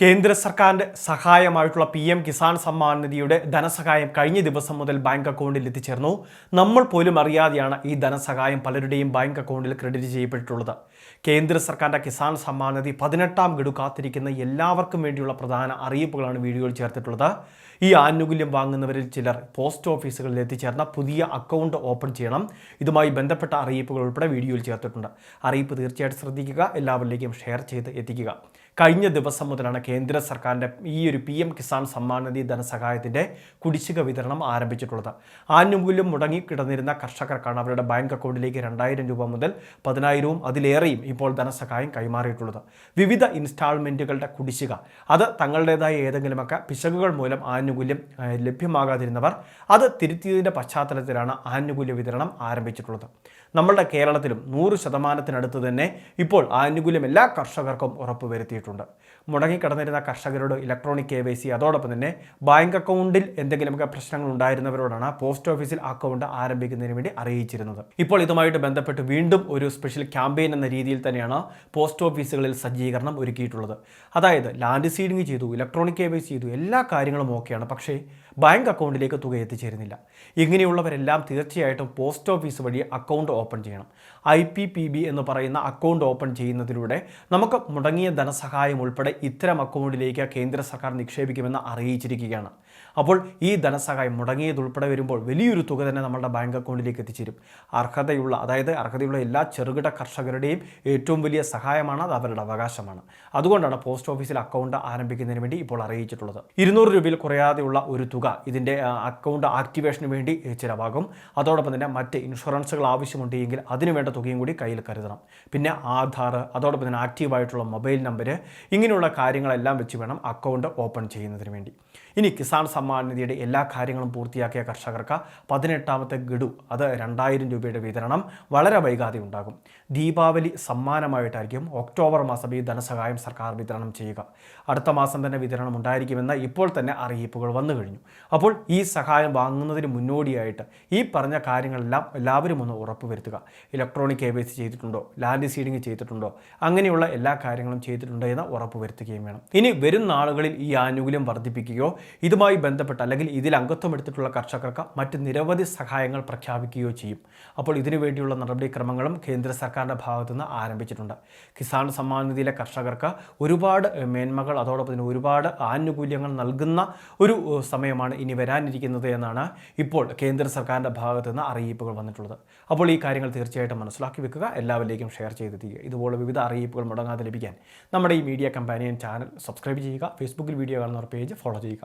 കേന്ദ്ര സർക്കാരിന്റെ സഹായമായിട്ടുള്ള പി എം കിസാൻ സമ്മാൻ നിധിയുടെ ധനസഹായം കഴിഞ്ഞ ദിവസം മുതൽ ബാങ്ക് അക്കൗണ്ടിൽ എത്തിച്ചേർന്നു. നമ്മൾ പോലും അറിയാതെയാണ് ഈ ധനസഹായം പലരുടെയും ബാങ്ക് അക്കൗണ്ടിൽ ക്രെഡിറ്റ് ചെയ്യപ്പെട്ടിട്ടുള്ളത്. കേന്ദ്ര സർക്കാരിന്റെ കിസാൻ സമ്മാൻ നിധി പതിനെട്ടാം ഗഡു കാത്തിരിക്കുന്ന എല്ലാവർക്കും വേണ്ടിയുള്ള പ്രധാന അറിയിപ്പുകളാണ് വീഡിയോയിൽ ചേർത്തിട്ടുള്ളത്. ഈ ആനുകൂല്യം വാങ്ങുന്നവരിൽ ചിലർ പോസ്റ്റ് ഓഫീസുകളിൽ എത്തിച്ചേർന്ന പുതിയ അക്കൗണ്ട് ഓപ്പൺ ചെയ്യണം. ഇതുമായി ബന്ധപ്പെട്ട അറിയിപ്പുകൾ ഉൾപ്പെടെ വീഡിയോയിൽ ചേർത്തിട്ടുണ്ട്. അറിയിപ്പ് തീർച്ചയായിട്ടും ശ്രദ്ധിക്കുക എല്ലാവരിലേക്കും ഷെയർ ചെയ്ത് എത്തിക്കുക. കഴിഞ്ഞ ദിവസം മുതലാണ് കേന്ദ്ര സർക്കാരിന്റെ ഈ ഒരു പി എം കിസാൻ സമ്മാൻ നിധി ധനസഹായത്തിന്റെ കുടിശ്ശിക വിതരണം ആരംഭിച്ചിട്ടുള്ളത്. ആനുകൂല്യം മുടങ്ങി കിടന്നിരുന്ന കർഷകർക്കാണ് അവരുടെ ബാങ്ക് അക്കൗണ്ടിലേക്ക് രണ്ടായിരം രൂപ മുതൽ പതിനായിരവും അതിലേറെയും ഇപ്പോൾ ധനസഹായം കൈമാറിയിട്ടുള്ളത്. വിവിധ ഇൻസ്റ്റാൾമെന്റുകളുടെ കുടിശ്ശിക അത് തങ്ങളുടേതായ ഏതെങ്കിലുമൊക്കെ പിശകുകൾ മൂലം ആനുകൂല്യം ലഭ്യമാകാതിരുന്നവർ അത് തിരുത്തിയതിന്റെ പശ്ചാത്തലത്തിലാണ് ആനുകൂല്യ വിതരണം ആരംഭിച്ചിട്ടുള്ളത്. നമ്മളുടെ കേരളത്തിലും നൂറ് ശതമാനത്തിനടുത്ത് തന്നെ ഇപ്പോൾ ആനുകൂല്യം എല്ലാ കർഷകർക്കും ഉറപ്പുവരുത്തിയിട്ടുണ്ട്. മുടങ്ങിക്കിടന്നിരുന്ന കർഷകരോട് ഇലക്ട്രോണിക് കെ വൈ സി അതോടൊപ്പം തന്നെ ബാങ്ക് അക്കൗണ്ടിൽ എന്തെങ്കിലുമൊക്കെ പ്രശ്നങ്ങൾ ഉണ്ടായിരുന്നവരോടാണ് പോസ്റ്റ് ഓഫീസിൽ അക്കൗണ്ട് ആരംഭിക്കുന്നതിന് വേണ്ടി അറിയിച്ചിരുന്നത്. ഇപ്പോൾ ഇതുമായിട്ട് ബന്ധപ്പെട്ട് വീണ്ടും ഒരു സ്പെഷ്യൽ ക്യാമ്പയിൻ എന്ന രീതിയിൽ തന്നെയാണ് പോസ്റ്റ് ഓഫീസുകളിൽ സജ്ജീകരണം ഒരുക്കിയിട്ടുള്ളത്. അതായത് ലാൻഡ് സീഡിംഗ് ചെയ്തു ഇലക്ട്രോണിക് കെ വൈ ചെയ്തു എല്ലാ കാര്യങ്ങളും ഓക്കെയാണ്. പക്ഷേ ബാങ്ക് അക്കൗണ്ടിലേക്ക് തുക എത്തിച്ചേരുന്നില്ല. ഇങ്ങനെയുള്ളവരെല്ലാം തീർച്ചയായിട്ടും പോസ്റ്റ് ഓഫീസ് വഴി അക്കൗണ്ട് ഓപ്പൺ ചെയ്യണം. ഐ പി പി ബി എന്ന് പറയുന്ന അക്കൗണ്ട് ഓപ്പൺ ചെയ്യുന്നതിലൂടെ നമുക്ക് മുടങ്ങിയ ധനസഹായം ഉൾപ്പെടെ ഇത്തരം അക്കൗണ്ടിലേക്ക് കേന്ദ്ര സർക്കാർ നിക്ഷേപിക്കുമെന്ന് അറിയിച്ചിരിക്കുകയാണ്. അപ്പോൾ ഈ ധനസഹായം മുടങ്ങിയതുൾപ്പെടെ വരുമ്പോൾ വലിയൊരു തുക തന്നെ നമ്മുടെ ബാങ്ക് അക്കൗണ്ടിലേക്ക് എത്തിച്ചേരും. അർഹതയുള്ള അതായത് അർഹതയുള്ള എല്ലാ ചെറുകിട കർഷകരുടെയും ഏറ്റവും വലിയ സഹായമാണ് അത് അവരുടെ അവകാശമാണ്. അതുകൊണ്ടാണ് പോസ്റ്റ് ഓഫീസിൽ അക്കൗണ്ട് ആരംഭിക്കുന്നതിന് വേണ്ടി ഇപ്പോൾ അറിയിച്ചിട്ടുള്ളത്. ഇരുന്നൂറ് രൂപയിൽ കുറയാതെയുള്ള ഒരു തുക ഇതിന്റെ അക്കൗണ്ട് ആക്ടിവേഷന് വേണ്ടി ചിലവാകും. അതോടൊപ്പം തന്നെ മറ്റ് ഇൻഷുറൻസുകൾ ആവശ്യമുണ്ടെങ്കിൽ അതിനുവേണ്ട അതിനു വേണ്ട തുകയും കൂടി കയ്യിൽ കരുതണം. പിന്നെ ആധാർ അതോടൊപ്പം തന്നെ ആക്റ്റീവായിട്ടുള്ള മൊബൈൽ നമ്പർ ഇങ്ങനെയുള്ള കാര്യങ്ങളെല്ലാം വെച്ച് വേണം അക്കൗണ്ട് ഓപ്പൺ ചെയ്യുന്നതിന് വേണ്ടി. ഇനി കിസാൻ സമ്മാൻ നിധിയുടെ എല്ലാ കാര്യങ്ങളും പൂർത്തിയാക്കിയ കർഷകർക്ക് പതിനെട്ടാമത്തെ ഗഡു അത് രണ്ടായിരം രൂപയുടെ വിതരണം വളരെ വൈകാതെ ഉണ്ടാകും. ദീപാവലി സമ്മാനമായിട്ടായിരിക്കും ഒക്ടോബർ മാസം ഈ ധനസഹായം സർക്കാർ വിതരണം ചെയ്യുക. അടുത്ത മാസം തന്നെ വിതരണം ഉണ്ടായിരിക്കുമെന്ന ഇപ്പോൾ തന്നെ അറിയിപ്പുകൾ വന്നു കഴിഞ്ഞു. അപ്പോൾ ഈ സഹായം വാങ്ങുന്നതിന് മുന്നോടിയായിട്ട് ഈ പറഞ്ഞ കാര്യങ്ങളെല്ലാം എല്ലാവരും ഒന്ന് ഉറപ്പുവരുത്തുക. ഇലക്ട്രോണിക് കെ വൈ സി ചെയ്തിട്ടുണ്ടോ? ലാൻഡ് സീഡിംഗ് ചെയ്തിട്ടുണ്ടോ? അങ്ങനെയുള്ള എല്ലാ കാര്യങ്ങളും ചെയ്തിട്ടുണ്ടോ എന്ന് ഉറപ്പുവരുത്തുകയും വേണം. ഇനി വരും നാളുകളിൽ ഈ ആനുകൂല്യം വർദ്ധിപ്പിക്കുകയോ ഇതുമായി ബന്ധപ്പെട്ട് അല്ലെങ്കിൽ ഇതിൽ അംഗത്വം എടുത്തിട്ടുള്ള കർഷകർക്ക് മറ്റ് നിരവധി സഹായങ്ങൾ പ്രഖ്യാപിക്കുകയോ ചെയ്യും. അപ്പോൾ ഇതിനുവേണ്ടിയുള്ള നടപടിക്രമങ്ങളും കേന്ദ്ര സർക്കാരിന്റെ ഭാഗത്തുനിന്ന് ആരംഭിച്ചിട്ടുണ്ട്. കിസാൻ സമ്മാൻ നിധിയിലെ കർഷകർക്ക് ഒരുപാട് മേന്മകൾ അതോടൊപ്പം തന്നെ ഒരുപാട് ആനുകൂല്യങ്ങൾ നൽകുന്ന ഒരു സമയമാണ് ഇനി വരാനിരിക്കുന്നത് എന്നാണ് ഇപ്പോൾ കേന്ദ്ര സർക്കാരിന്റെ ഭാഗത്തുനിന്ന് അറിയിപ്പുകൾ വന്നിട്ടുള്ളത്. അപ്പോൾ ഈ കാര്യങ്ങൾ തീർച്ചയായിട്ടും മനസ്സിലാക്കി വെക്കുക. എല്ലാവരിലേക്കും ഷെയർ ചെയ്തെത്തിക്കുക. ഇതുപോലെ വിവിധ അറിയിപ്പുകൾ മുടങ്ങാതെ ലഭിക്കാൻ നമ്മുടെ ഈ മീഡിയ കമ്പാനിയൻ ചാനൽ സബ്സ്ക്രൈബ് ചെയ്യുക. ഫേസ്ബുക്കിൽ വീഡിയോ കാണുന്നവർ പേജ് ഫോളോ ചെയ്യുക.